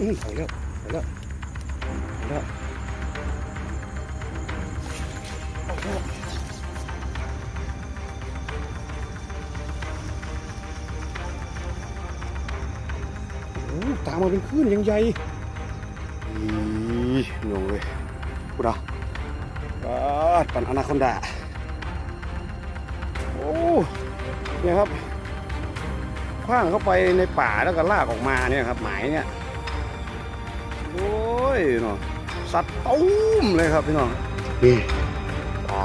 อื้อไปแล้วไปแล้วไปแล้วออกแล้วโอ้โหตามมาเป็นคลื่นยังใหญ่อีงงเลยกูดาปาดปันอนาคอนดา โอ้เนี่ยครับคว้างเข้าไปในป่าแล้วก็ลากออกมาเนี่ยครับหมายเนี่ย โอ้ยเนาะสัตว์ตุ้มเลยครับพี่น้องนี่อ่า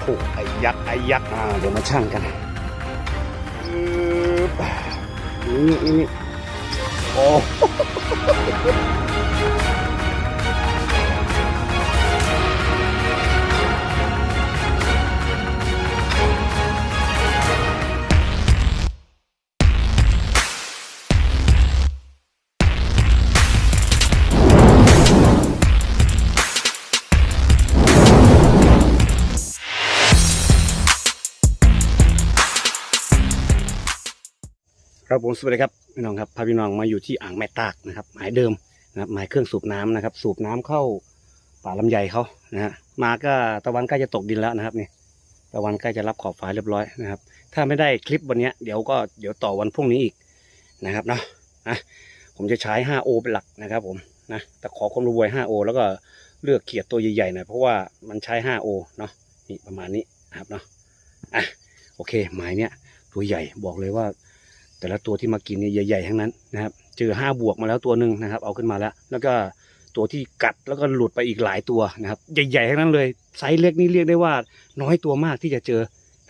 โอ้ไอ้ยักษ์ไอ้ยักษ์อ่าเดี๋ยวมาชั่งกันอึ๊บนี่นี่นี่โอ้ ครับผมสวัสดีครับพี่น้องครับพาพี่น้องมาอยู่ที่อ่างแม่ตากนะครับ หมายเดิมนะครับหมายเครื่องสูบน้ำนะครับ สูบน้ำเข้าป่าลำไยเขานะฮะมาก็ตะวันใกล้จะตกดินแล้วนะครับนี่ตะวันใกล้จะรับขอบฟ้าเรียบร้อยนะครับ ถ้าไม่ได้คลิปวันนี้เดี๋ยวก็เดี๋ยวต่อวันพรุ่งนี้อีกนะครับเนาะนะผมจะใช้ 5O เป็นหลักนะครับผมนะแต่ขอความรู้ไว้ 5O แล้วก็เลือกเขียดตัวใหญ่ๆหน่อยเพราะว่ามันใช้ 5O เนาะนี่ประมาณนี้นะครับเนาะอะโอเคหมายเนี้ยตัวใหญ่บอกเลยว่า แต่ละตัวที่มากินเนี่ยใหญ่ๆทั้งนั้นนะครับเจอห้าบวกมาแล้วตัวหนึ่งนะครับ เอาขึ้นมาแล้ว แล้วก็ตัวที่กัดแล้วก็หลุดไปอีกหลายตัวนะครับ ใหญ่ๆทั้งนั้นเลยไซส์เล็กนี่เรียกได้ว่าน้อยตัวมากที่จะเจอ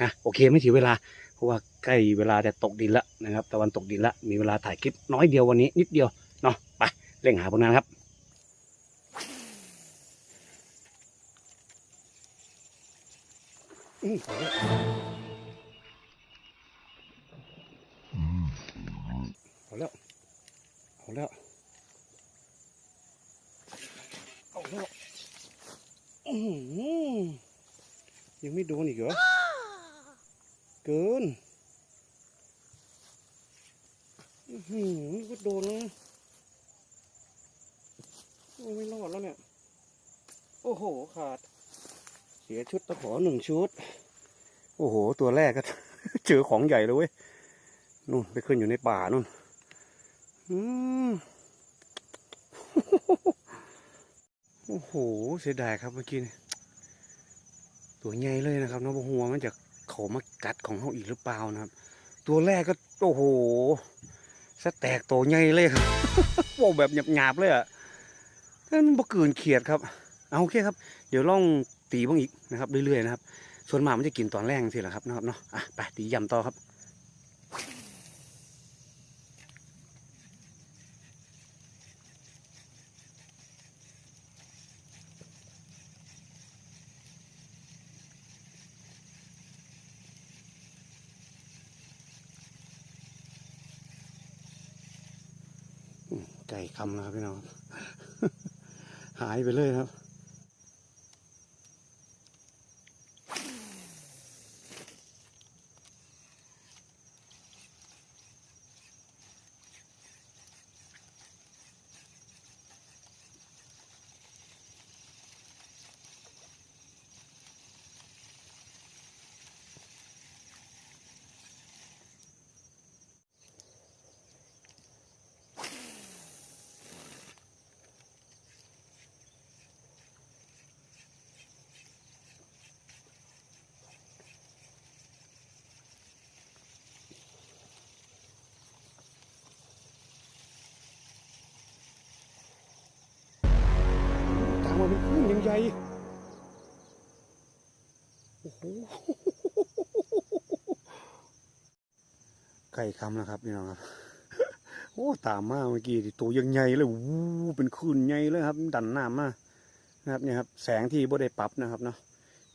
นะโอเคไม่เสียเวลา เพราะว่าใกล้เวลาจะตกดินล้วนะครับตะวันตกดินล้วมีเวลาถ่ายคลิปน้อยเดียววันนี้นิดเดียวเนาะไปเร่งหาผลงานครับอืม เอาแล้ว เอาแล้ว เอาแล้วเล้วอื้อหือยังไม่โดนอีกเหรอ เกินอือหือก็โดนแล้วนะไม่รอดแล้วเนี่ย โอ้โห ขาด เสียชุดตะขอหนึ่งชุด โอ้โห ตัวแรกก็ เจอของใหญ่เลยเว้ย นู่นไปขึ้นอยู่ในป่านู่น โอ้โห เสียดายครับเมื่อกี้นี่ตัวใหญ่เลยนะครับน้องบัวหัวมันจะเขามากัดของเขาอีกหรือเปล่านะครับ ตัวแรกก็โอ้โหสแตกตัวใหญ่เลยครับโอ้แบบหยาบๆเลยอะนั่นมันบ่เกินเขียดครับ เอาโอเคครับ เดี๋ยวล่องตีบ้างอีกนะครับเรื่อยๆนะครับ ส่วนมากมันจะกินตอนแรกสิแหละครับนะครับเนาะ อะไปตียำต่อครับ ไก่คำนะครับพี่น้องหายไปเลยครับ ใหญ่ โอ้โหไก่คำนะครับพี่น้องครับ โอ้ตามมาเมื่อกี้ตัวยังใหญ่เลยวู้เป็นคืนใหญ่เลยครับ ดันน้ำมานะครับเนี่ยครับ แสงที่บ่ได้ปรับนะครับเนาะ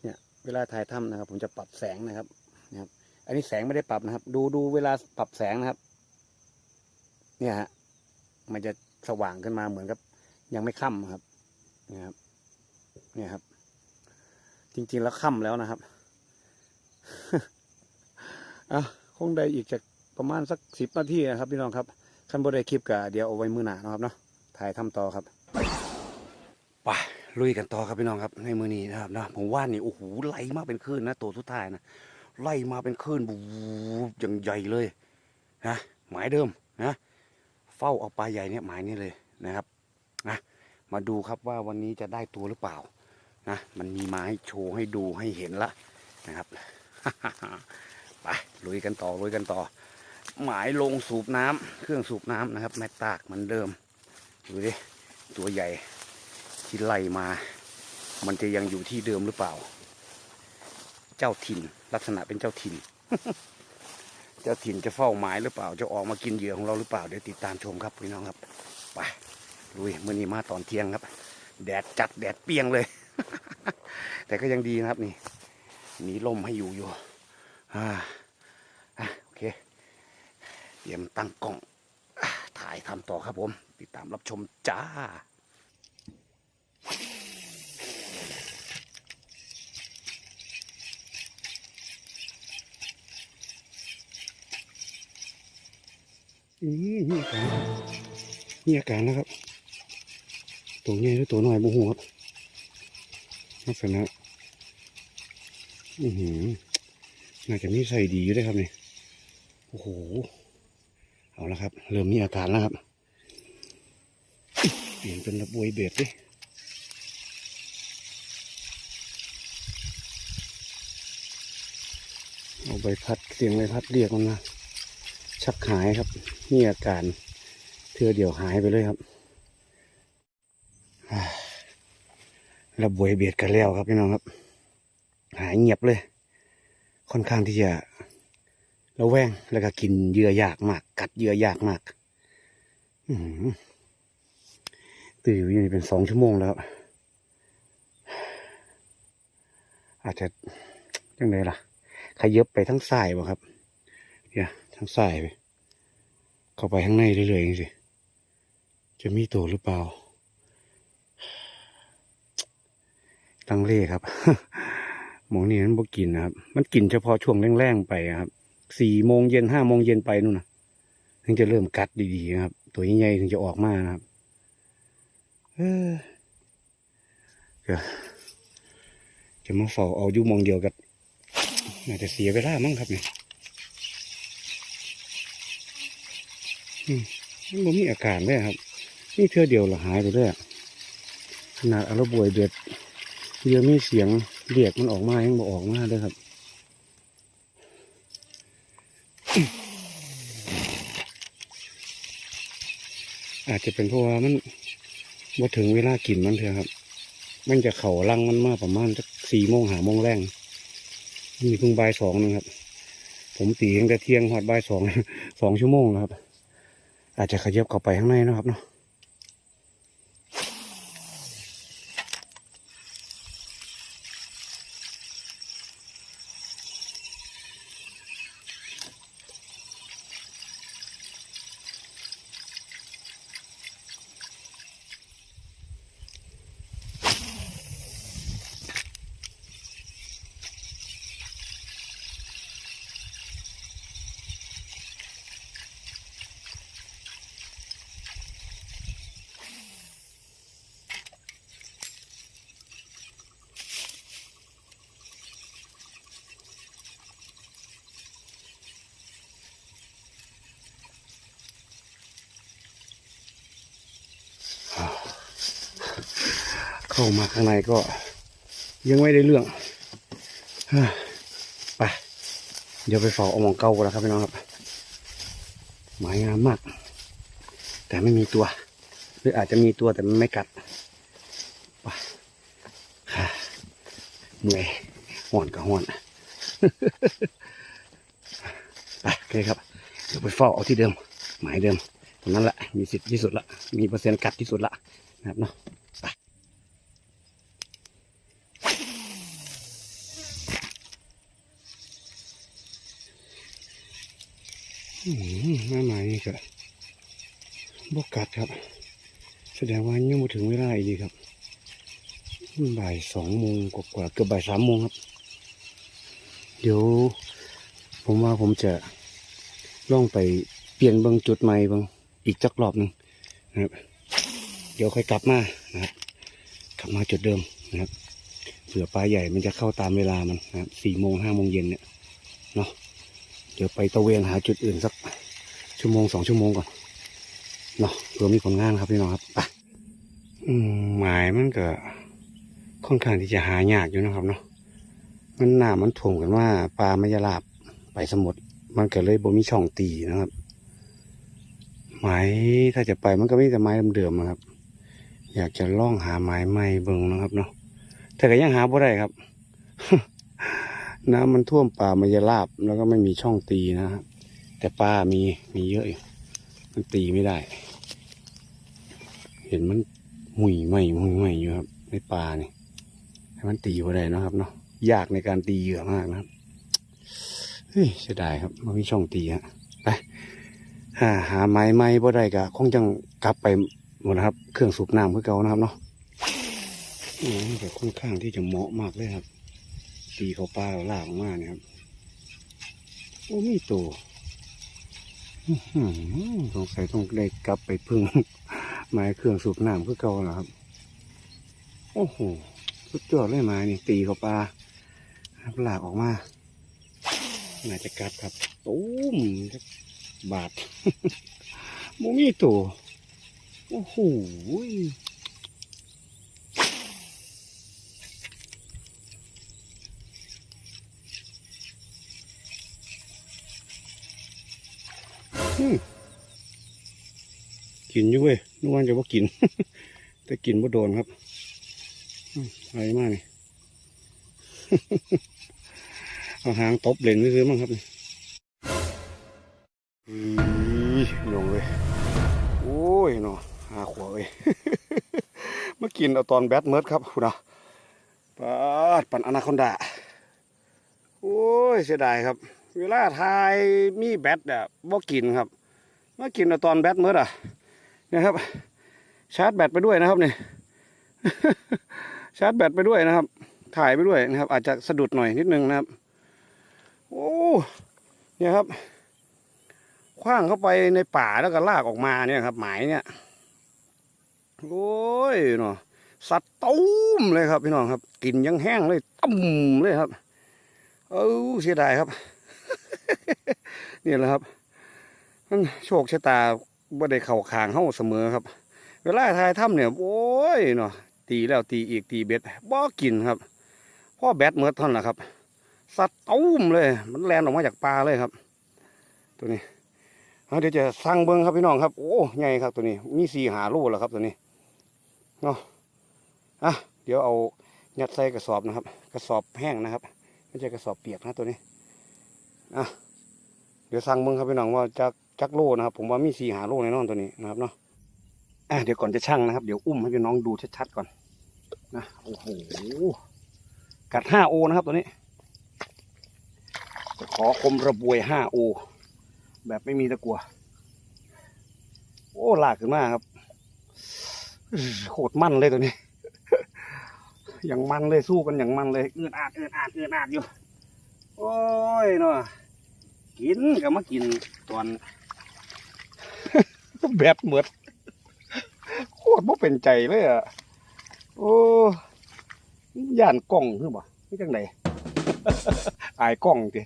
เนี่ย เวลาถ่ายถ้ำนะครับ ผมจะปรับแสงนะครับนะครับ อันนี้แสงไม่ได้ปรับนะครับ ดูดูเวลาปรับแสงนะครับ เนี่ยฮะมันจะสว่างขึ้นมาเหมือนกับ ยังไม่ค่ำครับนี่ยครับ เนี่ยครับ จริง ๆ แล้วค่ำแล้วนะครับอะคงได้อีกจากประมาณสักสิบนาทีนะครับพี่น้องครับขั้นบ่ได้คลิปก็เดี๋ยวเอาไว้มือหนาเนาะครับเนาะถ่ายทำต่อครับไปลุยกันต่อครับพี่น้องครับ ในมือนี้นะครับนะผมว่านี่โอ้โหไหลมากเป็นคลื่นนะตัวสุดท้ายนะไล่มาเป็นคลื่นบูอย่างใหญ่เลยนะหมายเดิมนะเฝ้าเอาปลาใหญ่เนี่ยหมายนี้เลยนะครับนะมาดูครับว่าวันนี้จะได้ตัวหรือเปล่า นะมันมีมาให้โชว์ให้ดูให้เห็นละนะครับไปลุยกันต่อลุยกันต่อ หมายลงสูบน้ำเครื่องสูบน้ำนะครับ แม่ตากเหมือนเดิมดูดิตัวใหญ่ที่ไล่มา มันจะยังอยู่ที่เดิมหรือเปล่า เจ้าถิ่นลักษณะเป็นเจ้าถิ่น เจ้าถิ่นจะเฝ้าหมายหรือเปล่า จะออกมากินเหยื่อของเราหรือเปล่าเดี๋ยวติดตามชมครับพี่น้องครับไปลุยมื่อนี้มาตอนเที่ยงครับ แดดจัดแดดเปียงเลย แต่ก็ยังดีนะครับนี่มีลมให้อยู่อยู่อ่าโอเค เตรียมตั้งกล้องอถ่ายทำต่อครับผม ติดตามรับชมจ้านี่นี่อาการนี่อาการนะครับ ตัวใหญ่หรือตัวน้อยบุหัวครับ ลักษณะอือหือน่าจะมีใส่ดีอยู่ด้วยครับเนี่ยโอ้โหเอาละครับ เริ่มมีอาการแล้วครับ เปลี่ยนเป็นระบวยเบ็ดดิเอาใบพัดเสียงใบพัดเรียกมันมาชักหายครับ มีอาการเทือเดียวหายไปเลยครับอ่า ระบวยเบียดกันแล้วครับพี่น้องครับ หายเงียบเลย ค่อนข้างที่จะระแวงแล้วก็กินเหยื่อยากมาก กัดเหยื่อยากมากอือหือตื่นอยู่นี่เป็นสองชั่วโมงแล้ว อาจจะยังไงล่ะ ขยับไปทั้งสายบ่ครับ เนี่ยทางซ้ายไป เข้าไปข้างในเรื่อยๆสิจะมีตัวหรือเปล่า ตังเล่ครับ หมองนี่มันบ่กินนะครับ มันกินเฉพาะช่วงแรงๆไปครับสี่โมงเย็นห้าโมงเย็นไปนู่นนะถึงจะเริ่มกัดดีๆนะครับ ตัวใหญ่ๆถึงจะออกมานะครับ เออจะมาเฝ้าเอาอยู่มองเดียวกันน่าจะเสียเวลามั้งครับเนี่ยมันบ่มีอาการเลยครับ นี่เทื่อเดียวละหายไปเลยขนาดอารบวยเดือด เดี๋ยวมีเสียงเรียกมันออกมายังบ่ออกมาเลยครับอาจจะเป็นเพราะว่ามันบ่ถึงเวลากินมันเถอะครับ มันจะเข่าลังมันมากประมาณสักสี่โมงหาโมงแรงมีเพิ่งบ่ายสองนึงครับ ผมตีตั้งแต่เที่ยงหอดบ่ายสองสองชั่วโมงแล้วครับ อาจจะขยับเข้าไปข้างในนะครับเนาะ เข้ามาข้างในก็ยังไม่ได้เรื่องไปเดี๋ยวไปฝ้าเอาหมองเก่ากันแล้วครับพี่น้องครับ หมายงามมาก แต่ไม่มีตัว หรืออาจจะมีตัวแต่มันไม่กัดไปเหนื่อยห่อนกับห่อนไปโอเคครับเดี๋ยวไปเฝ้าเอาที่เดิม หมายเดิมตรงนั้นแหละมีสิทธิ์ที่สุดละมีเปอร์เซ็นต์กัดที่สุดละนะครับเนาะ ไป อืมห น้าหมายนี่ก็บกัดครับ แสดงว่ายังไม่ถึงเวลาอีกดีครับบ่ายสองโมงกว่าๆเกือบบ่ายสามโมงครับ เดี๋ยว ผมว่าผมจะล่องไปเปลี่ยนบางจุดใหม่บางอีกจักรอบหนึ่งนะครับ เดี๋ยวค่อยกลับมานะครับ กลับมาจุดเดิมนะครับเผื่อปลาใหญ่มันจะเข้าตามเวลามันนะครับสี่โมงห้าโมงเย็นเนี่ยเนาะเดี๋ยวไปตะเวนหาจุดอื่นสัก ชั่วโมงสองชั่วโมงก่อนเนาะเผื่อมีผลงานครับพี่น้องครับไปอืมหมายมันก็ค่อนข้างที่จะหายากอยู่นะครับเนาะมันหนามันถ่วงกันว่าปลาไม่ยาลาบไปสมุทรมันก็เลยบ่มีช่องตีนะครับหมายถ้าจะไปมันก็ไม่แต่ไม้เดิมๆนะครับ อยากจะล่องหาไม้ใหม่เบิ่งนะครับเนาะแต่ก็ยังหาบ่ได้ครับ น้ำมันท่วมป่ามายาลาบแล้วก็ไม่มีช่องตีนะครับ แต่ปลามีมีเยอะอยู่มันตีไม่ได้ เห็นมันหมุยไหมหมุยไหมอยู่ครับในปลานี่ให้มันตีบ่ได้เนาะครับเนาะยากในการตีเหยื่อมากนะครับเฮ้ยเสียดายครับมันมีช่องตีฮะไปหาหาไม้ใหม่บ่ได้ก็คงจังกลับไปหมดนะครับ เครื่องสูบน้ำเพื่อเก่านะครับเนาะอืมแต่ค่อนข้างที่จะเหมาะมากเลยครับ ตีเขาปลาเราลากออกมาเนี่ยครับโอ้มีตัว สงสัยต้องได้กลับไปพึ่งไม้เครื่องสูบน้ำเพื่อเก่าแล้วครับ โอ้โหสุดยอดเลยไม้นี่ตีเข้าปลาครับลากออกมาน่าจะกัดครับตุ้มบาดโมมีตัวโอ้โห อืม กินอยู่เว้ยนึกว่าจะว่ากิน แต่กินบ่โดนครับอะไรมากนี่ เอาหางตบเล่นซื้อมั้งครับนี่อีลงเลยโอ้ยเนาะหาขวาเลยมากินเอาตอนแบทเมิร์ดครับคุณนะปาดปันอนาคอนดาโอ้ยเสียดายครับ เวลาทายมีแบตอะบ่กินครับมากินเอาตอนแบตเมิร์ดอะ นี่ยครับ ชาร์จแบตไปด้วยนะครับเนี่ยชาร์จแบตไปด้วยนะครับ ถ่ายไปด้วยนะครับ อาจจะสะดุดหน่อยนิดนึงนะครับ โอ้เนี่ยครับคว้างเข้าไปในป่าแล้วก็ลากออกมาเนี่ยครับ หมายเนี่ยโอ้ยเนาะสัตว์ตุ้มเลยครับพี่น้องครับกินยังแห้งเลยตุ้มเลยครับ เออเสียดายครับ นี่แหละครับมันโชคชะตา บ่ได้เข่าคางเฮาเสมอครับ เวลาทายถ้ำเนี่ยโอ้ยเนาะตีแล้วตีอีกตีเบ็ดบ่กินครับพ่อแบตเมื่อท่อนละครับ สัตว์ตุ้มเลย มันแลนออกมาจากปลาเลยครับ ตัวนี้เดี๋ยวจะสั่งเบิ้งครับพี่น้องครับ โอ้ใหญ่ครับตัวนี้ มีสีหาลูแล้วครับตัวนี้เนาะอะเดี๋ยวเอายัดใส่กระสอบนะครับ กระสอบแห้งนะครับไม่ใช่กระสอบเปียกนะตัวนี้อะเดี๋ยวสั่งเบิ้งครับพี่น้องว่าจัก จักโลนะครับ ผมว่ามีสีหาโลแน่นอนตัวนี้นะครับเนาะอะเดี๋ยวก่อนจะชั่งนะครับ เดี๋ยวอุ้มให้พี่น้องดูชัดๆก่อนนะโอ้โหกัดห้าโอนะครับตัวนี้จะขอคมระบวยห้าโอแบบไม่มีตะกัวโอ้ลากขึ้นมาครับโคตรมันเลยตัวนี้ อย่างมันเลยสู้กันอย่างมันเลยเอือดอาดเอือดอาดเอือดอาดอยู่ โอ้ยเนาะกินก็มากินตอน แบบเหมือดโคตรบ่เป็นใจเลยอะ โอ้ย่านกล้องคือบ่ไม่จังไดอายกล้องติ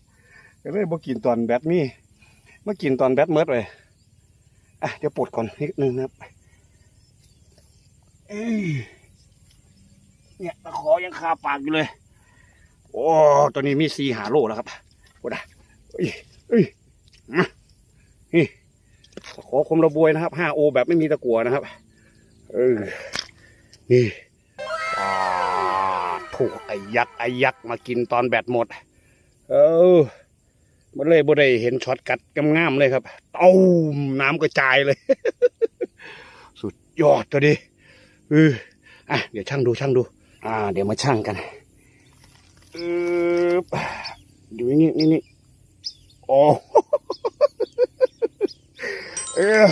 ก็เลยบ่กินตอนแบตมีมากินตอนแบตเมิดเลยอะเดี๋ยวปลดก่อนนิดนึงนะครับเอ้ยเนี่ยตะขอยังคาปากอยู่เลย โอ้ตัวนี้มีสีหาโลแล้วครับโอ้ดะเอ้ยเอ้ยมานี่ ขอคมระบวยนะครับห้าโอแบบไม่มีตะกัวนะครับ เออ นี่ถูกไอ้ยักษ์ไอ้ยักษ์มากินตอนแบตหมด เออมันเลยบ่ได้เห็นช็อตกัดกำงามเลยครับเต้าน้ำกระจายเลย สุดยอดตัวดิเอออะเดี๋ยวช่างดูช่างดู อ่า เดี๋ยวมาช่างกันเออดูนี่นี่นี่โอ้ เออ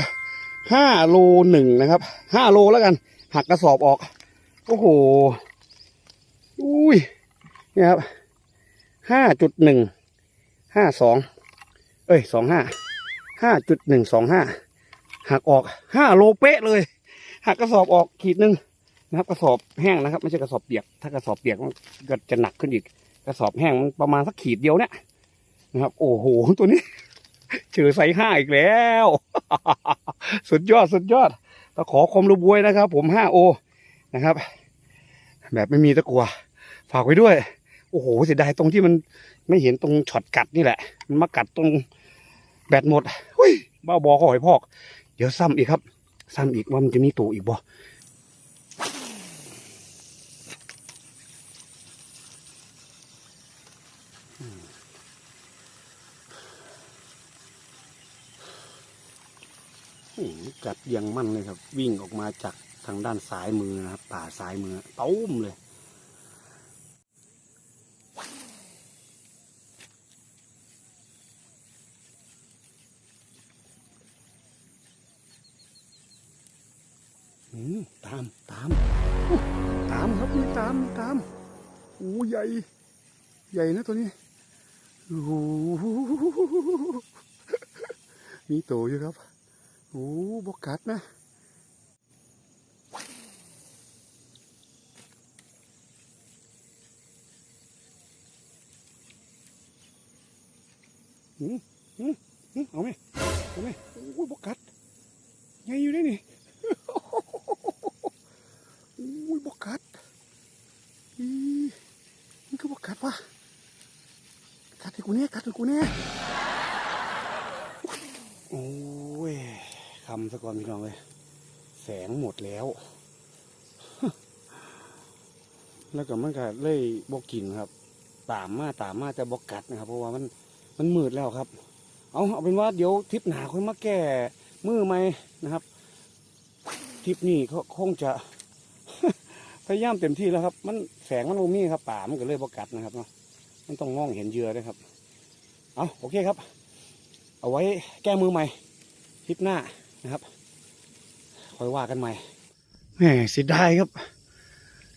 ห้าโลหนึ่งนะครับห้าโลแล้วกัน หักกระสอบออก โอ้โหอุ้ยนี่ครับห้าจุดหนึ่งห้าสองเอ้ยสองห้าห้าจุดหนึ่งสองห้าหักออกห้าโลเป๊ะเลย หักกระสอบออกขีดหนึ่งนะครับ กระสอบแห้งนะครับ ไม่ใช่กระสอบเปียก ถ้ากระสอบเปียกมันก็จะหนักขึ้นอีก กระสอบแห้งมันประมาณสักขีดเดียวเนี่ยนะครับ โอ้โหตัวนี้ เจอไซส์ห้าอีกแล้ว สุดยอดสุดยอดตะขอคมรูบวยนะครับ ผมห้าโอนะครับ แบบไม่มีตะกัว ฝากไว้ด้วย โอ้โหเสียดายตรงที่มันไม่เห็นตรงช็อตกัดนี่แหละ มันมากัดตรงแบตหมดเฮ้ยบ้าบอขอหอยพอก เดี๋ยวซ้ำอีกครับ ซ้ำอีกว่ามันจะมีตัวอีกบ่อืม กัดยังมั่นเลยครับ วิ่งออกมาจากทางด้านซ้ายมือนะครับ ป่าซ้ายมือต้มเลยอืมตามตาม ตามครับนี่ตามตามโอ้ใหญ่ ใหญ่นะตัวนี้โอ้มีโตอยู่ครับ โอ้บกัดนะอืมอืมอืมเอาไหมเอาไหมโอ้ยบกัดใหญ่อยู่ได้นี่อุ้ยบกัดอีมันคือบกัดวะกัดให้กูเนี่ยกัดให้กูเนี่ยโอ้ยคำซะก่อนพี่น้องเลยแสงหมดแล้ว แล้วก็มันก็เลยบกินครับตามมาตามมาแต่บกัดนะครับ เพราะว่ามันมันมืดแล้วครับ เอาเอาเป็นว่าเดี๋ยวทริปหนาค่อยมาแก้มือไหมนะครับทริปนี้เขาคงจะพยายามเต็มที่แล้วครับ มันแสงมันโมมี่ครับป่ามันก็เลยบกัดนะครับเนาะมันต้องมองเห็นเหยื่อด้วยครับ เอาโอเคครับ เอาไว้แก้มือใหม่ทริปหน้า นะครับค่อยว่ากันใหม่แหมเสียดายครับ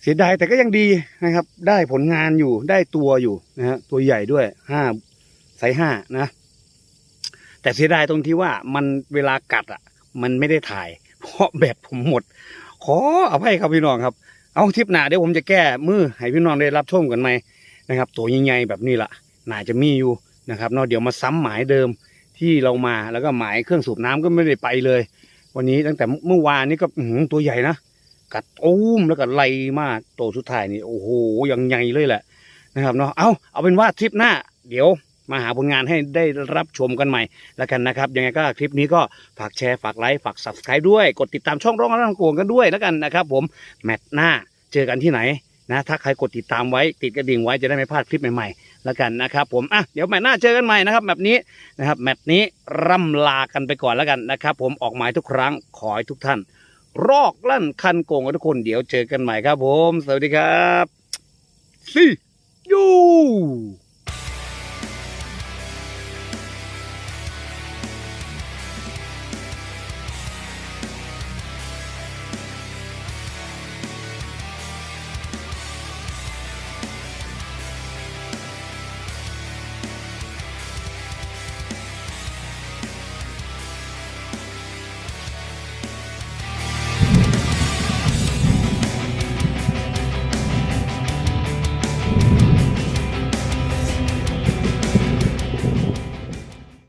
เสียดายแต่ก็ยังดีนะครับ ได้ผลงานอยู่ได้ตัวอยู่นะฮะตัวใหญ่ด้วยห้าไซส์ห้านะ แต่เสียดายตรงที่ว่ามันเวลากัดอะ มันไม่ได้ถ่าย เพราะแบตผมหมด ขออภัยครับพี่น้องครับ เอาทิปหน้าเดี๋ยวผมจะแก้มือให้พี่น้องได้รับชมกันไหมนะครับ ตัวใหญ่ๆแบบนี้ละน่าจะมีอยู่นะครับเนาะเดี๋ยวมาซ้ำหมายเดิม ที่เรามาแล้วก็หมายเครื่องสูบน้ำก็ไม่ได้ไปเลย วันนี้ตั้งแต่เมื่อวานนี้ก็ตัวใหญ่นะกัดอุ้มแล้วก็ไล่มากตัวสุดท้ายนี่โอ้โหยังใหญ่เลยแหละนะครับเนาะเอาเอาเป็นว่าทริปหน้า เดี๋ยวมาหาผลงานให้ได้รับชมกันใหม่แล้วกันนะครับ ยังไงก็คลิปนี้ก็ฝากแชร์ฝากไลค์ฝาก subscribe ด้วย กดติดตามช่องร้องรังโกงกันด้วยแล้วกันนะครับ ผมแมตช์หน้าเจอกันที่ไหน นะถ้าใครกดติดตามไว้ติดกระดิ่งไว้จะได้ไม่พลาดคลิปใหม่ๆแล้วกันนะครับ ผมอะเดี๋ยวแมตช์หน้าเจอกันใหม่นะครับแบบนี้นะครับแมตช์นี้ร่ำลากันไปก่อนแล้วกันนะครับ ผมออกหมายทุกครั้งขอให้ทุกท่าน รอกลั่นคันโกงกันทุกคนเดี๋ยวเจอกันใหม่ครับ ผม สวัสดีครับ See you